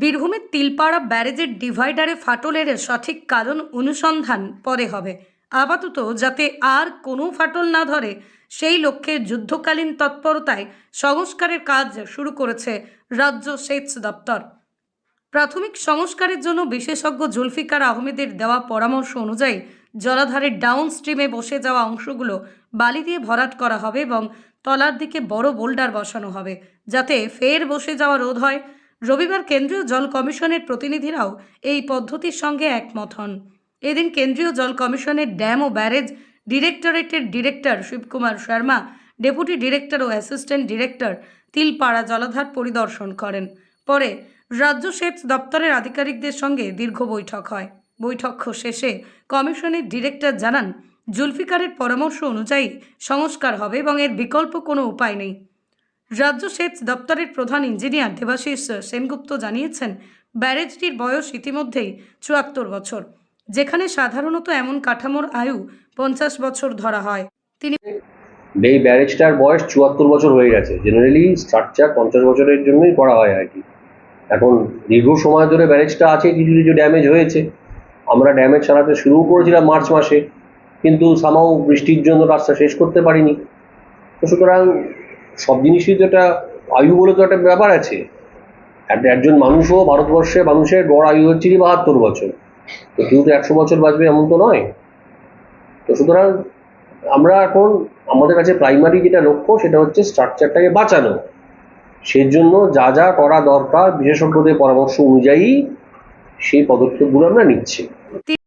বীরভূমের তিলপাড়া ব্যারেজের ডিভাইডারে ফাটলের সঠিক কারণ অনুসন্ধান পরে হবে। আপাতত যাতে আর কোনো ফাটল না ধরে, সেই লক্ষ্যে যুদ্ধকালীন তৎপরতায় সংস্কারের কাজ শুরু করেছে রাজ্য সেচ দপ্তর। প্রাথমিক সংস্কারের জন্য বিশেষজ্ঞ জুলফিকার আহমেদের দেওয়া পরামর্শ অনুযায়ী জলাধারের ডাউন স্ট্রিমে বসে যাওয়া অংশগুলো বালি দিয়ে ভরাট করা হবে এবং তলার দিকে বড় বোল্ডার বসানো হবে, যাতে ফের বসে যাওয়া রোধ হয়। রবিবার কেন্দ্রীয় জল কমিশনের প্রতিনিধিরাও এই পদ্ধতির সঙ্গে একমত হন। এদিন কেন্দ্রীয় জল কমিশনের ড্যাম ও barrage ডিরেক্টরেটের director Shivkumar Sharma, deputy director ও অ্যাসিস্ট্যান্ট ডিরেক্টর তিলপাড়া জলাধার পরিদর্শন করেন। পরে রাজ্য সেচ দপ্তরের আধিকারিকদের সঙ্গে দীর্ঘ বৈঠক হয়। বৈঠক শেষে কমিশনের ডিরেক্টর জানান, জুলফিকারের পরামর্শ অনুযায়ী সংস্কার হবে এবং এর বিকল্প কোনো উপায় নেই। রাজ্য সেচ দপ্তরের প্রধান ইঞ্জিনিয়ার দেবাশিস সেনগুপ্ত জানিয়েছেন, ব্যারেজটির বয়স ইতিমধ্যেই চুয়াত্তর বছর, যেখানে সাধারণত এমন কাঠামোর আয়ু পঞ্চাশ বছর ধরা হয়। তিনি এই ব্যারেজটার বয়স চুয়াত্তর বছর হয়ে গেছে। জেনারেলি স্ট্রাকচার পঞ্চাশ বছরের জন্যই করা হয় আর কি। এখন দীর্ঘ সময় ধরে ব্যারেজটা আছে, কিছু কিছু ড্যামেজ হয়েছে। আমরা ড্যামেজ চালাতে শুরু করেছিলাম মার্চ মাসে, কিন্তু সামাও বৃষ্টির জন্য রাস্তা শেষ করতে পারিনি। তো সুতরাং সব জিনিসই তো একটা আয়ু বলে তো একটা ব্যাপার আছে। একজন মানুষও ভারতবর্ষে মানুষের গড় আয়ু হচ্ছে কি বাহাত্তর বছর। তো কেউ তো একশো বছর বাঁচবে এমন তো নয়। তো সুতরাং আমরা এখন আমাদের কাছে প্রাইমারি যেটা লক্ষ্য সেটা হচ্ছে স্ট্রাকচারটাকে বাঁচানো। সেজন্য যা যা করা দরকার বিশেষজ্ঞদের পরামর্শ অনুযায়ী সেই পদক্ষেপগুলো আমরা নিচ্ছি।